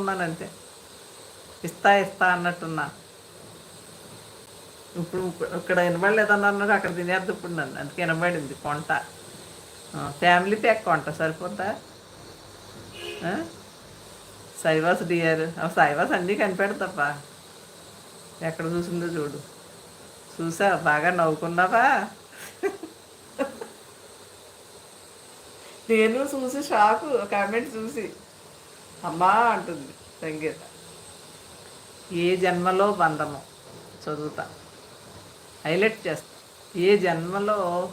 నవ్వుకున్నాను అంతే ఇస్తా ఇస్తా అన్నట్టున్నా. ఇప్పుడు ఇక్కడ వినబడలేదని అన్నాడు అక్కడ తినేద్దు ఇప్పుడు నన్ను. అందుకే వినబడింది కొంట. ఫ్యామిలీ ప్యాక్ కొంట సరిపోద్దా? ఆ? సైవాస్ డియర్. సైవాస్ అన్నీ కనిపెడతాప. ఎక్కడ చూసిందో చూడు. చూసా బాగా నవ్వుకున్నావా? నేను చూసి షాకు కామెంట్ చూసి. అమ్మా అంటుంది సంగీత. ఏ జన్మలో బంధము? చదువుతా. హైలైట్ చేస్తా. ఏ జన్మలో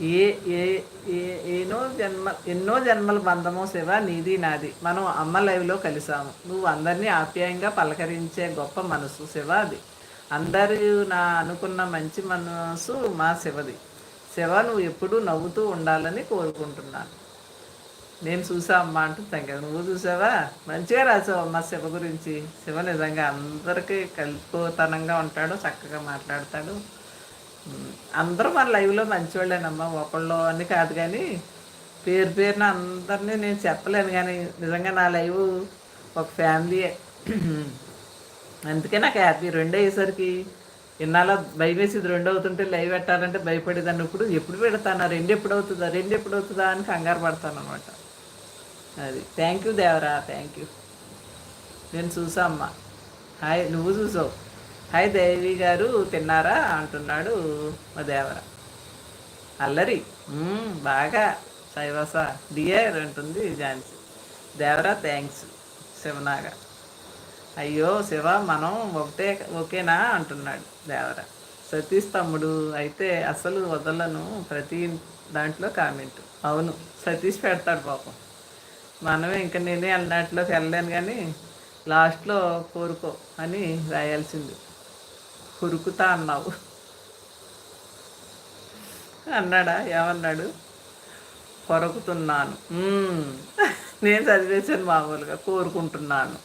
ఏ ఏ ఏ ఏనో జన్మ ఎన్నో జన్మల బంధమో శివ నీది నాది. మనం అమ్మ లైవ్లో కలిసాము. నువ్వు అందరినీ ఆప్యాయంగా పలకరించే గొప్ప మనసు శివ అది. అందరూ నా అనుకున్న మంచి మనసు మా శివది. శివ నువ్వు ఎప్పుడూ నవ్వుతూ ఉండాలని కోరుకుంటున్నాను. నేను చూసా అమ్మా అంటుంది కదా నువ్వు చూసావా? మంచిగా రాసావు అమ్మ శివ గురించి. శివ నిజంగా అందరికీ కలుపుతనంగా ఉంటాడు చక్కగా మాట్లాడతాడు. అందరూ మన లైవ్లో మంచివాళ్ళేనమ్మా ఒకళ్ళు అని కాదు కానీ పేరు పేరున అందరినీ నేను చెప్పలేను కానీ నిజంగా నా లైవ్ ఒక ఫ్యామిలీయే. అందుకే నాకు హ్యాపీ రెండో అయ్యేసరికి ఇన్నాళ్ళ భయం వేసి ఇది రెండు అవుతుంటే లైవ్ పెట్టాలంటే భయపడేదాన్ని. ఇప్పుడు ఎప్పుడు పెడతానా? రెండు ఎప్పుడు అవుతుందా? రెండు ఎప్పుడు అవుతుందా? అని కంగారు పడతాను అనమాట అది. Thank you Devara thank you నేను చూసా అమ్మా హాయ్ నువ్వు చూసావు. హాయ్ దేవి గారు. తిన్నారా? అంటున్నాడు మా దేవర. అల్లరి. బాగా. సైవాస డియర్ అంటుంది ఝాన్సీ. దేవరా థ్యాంక్స్ శివనాగా అయ్యో శివ మనం ఒకటే ఓకేనా అంటున్నాడు దేవర. సతీష్ తమ్ముడు అయితే అసలు వదలను ప్రతి దాంట్లో కామెంట్. అవును సతీష్ పెడతాడు పాపం. మనమే ఇంకా నేనే అన్నట్లోకి వెళ్ళలేను కానీ లాస్ట్లో కోరుకో అని రాయాల్సింది. కురుకుతా అన్నావు. అన్నాడా? ఏమన్నాడు? కొరకుతున్నాను. నేను చదివేశాను మామూలుగా కోరుకుంటున్నాను.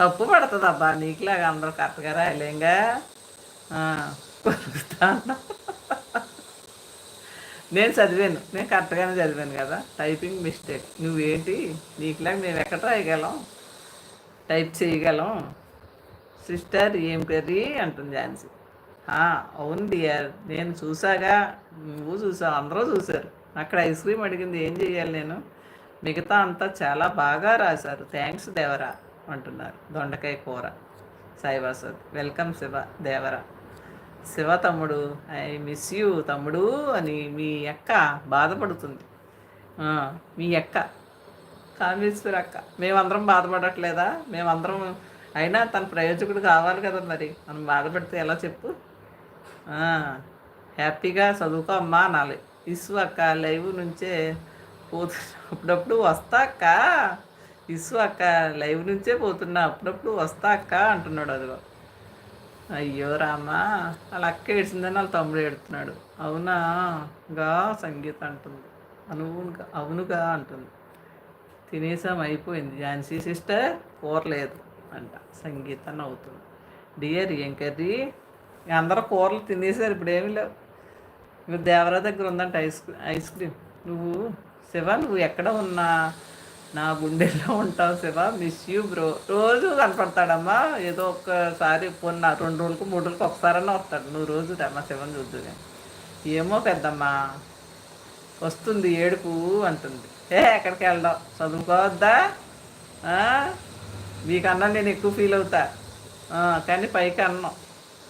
తప్పు పడుతుందబ్బా నీకులాగా అందరూ కరెక్ట్గా రాయలేంగా? కొరుకుతా అన్నావు. నేను చదివాను. నేను కరెక్ట్గానే చదివాను కదా. టైపింగ్ మిస్టేక్ నువ్వేంటి? నీకులాగా మేము ఎక్కడ రాయగలం? టైప్ చేయగలం? సిస్టర్ ఏం కర్రీ? అంటుంది ఝాన్సీ. అవును డియర్. నేను చూసాగా. నువ్వు చూసావు. అందరూ చూశారు అక్కడ ఐస్ క్రీమ్ అడిగింది ఏం చేయాలి నేను? మిగతా అంతా చాలా బాగా రాశారు. థ్యాంక్స్ దేవరా అంటున్నారు. దొండకాయ కూర. సాయివాసద్ వెల్కమ్ శివ. దేవరా. శివ తమ్ముడు ఐ మిస్ యూ తమ్ముడు అని మీ అక్క బాధపడుతుంది. మీ అక్క కామేశ్వరి అక్క మేమందరం బాధపడట్లేదా? మేమందరం అయినా తన ప్రయోజకుడు కావాలి కదా మరి. మనం బాధపడితే ఎలా చెప్పు? హ్యాపీగా చదువుకో అమ్మా అనాలి. ఇసు అక్క లైవ్ నుంచే పోతున్నా. అప్పుడప్పుడు వస్తా అక్క. ఇసు అక్క లైవ్ నుంచే పోతున్నా. అప్పుడప్పుడు వస్తా అక్క అంటున్నాడు అదిగో. అయ్యో రామా వాళ్ళ అక్క ఏడ్చిందని వాళ్ళ తమ్ముడు ఏడుతున్నాడు. అవునా? గా సంగీత అంటుంది. అనువునుగా అవునుగా అంటుంది. తినేసాం అయిపోయింది. ఝాన్సీ సిస్టర్ కూర లేదు అంట. సంగీత నవ్వుతుంది. డియర్ ఏం కర్రీ? అందరూ కూరలు తినేసారు ఇప్పుడు ఏమీ లేవు. ఇప్పుడు దేవరా దగ్గర ఉందంట ఐస్ క్రీమ్ ఐస్ క్రీమ్. నువ్వు శివ నువ్వు ఎక్కడ ఉన్నా? నా గుండెల్లో ఉంటావు శివ మిస్ యూ బ్రో రోజు కనపడతాడమ్మా. ఏదో ఒక్కసారి పొన్న రెండు రోజులకు మూడు రోజులకు ఒకసారన్నా వస్తాడు. నువ్వు రోజు రమ్మా శివని చూద్దు ఏమో పెద్దమ్మా వస్తుంది ఏడుపు అంటుంది. ఏ ఎక్కడికి వెళ్దాం? చదువుకోవద్దా? మీకన్నా నేను ఎక్కువ ఫీల్ అవుతా. కానీ పైకి అన్నం.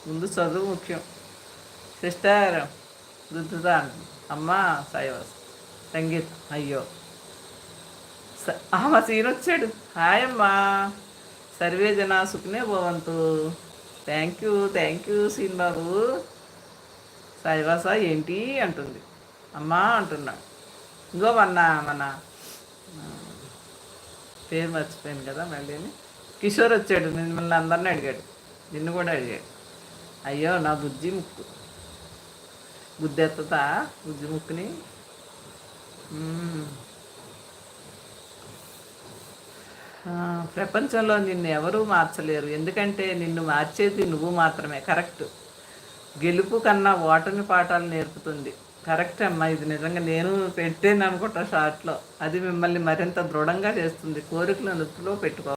ముందు చదువు ముఖ్యం. సిస్టర్ రుద్దుతా అంటుంది. అమ్మా సాయివాస్ సంగీతం అయ్యో. ఆమె సీన్ హాయ్ అమ్మా. సర్వే జన సుఖనే భవంతు. థ్యాంక్ యూ థ్యాంక్ యూ సీన్ బాబు ఏంటి అంటుంది. అమ్మా అంటున్నాడు ఇంకో మన మన పేరు మర్చిపోయాను కదా మళ్ళీ కిషోర్ వచ్చాడు మిమ్మల్ని అందరిని అడిగాడు. నిన్ను కూడా అడిగాడు. అయ్యో నా బుజ్జి ముక్కు. బుద్ధి ఎత్తుతా బుజ్జి ముక్కుని మ్మ్. ఆ, ప్రపంచంలో నిన్ను ఎవరూ మార్చలేరు. ఎందుకంటే నిన్ను మార్చేది నువ్వు మాత్రమే. కరెక్ట్. గెలుపు కన్నా ఓటమి పాఠాలు నేర్పుతుంది. కరెక్ట్ అమ్మా. ఇది నిజంగా నేను పెట్టాను అనుకుంటా షార్ట్లో. అది మిమ్మల్ని మరింత దృఢంగా చేస్తుంది. కోరికలు నృత్తిలో పెట్టుకో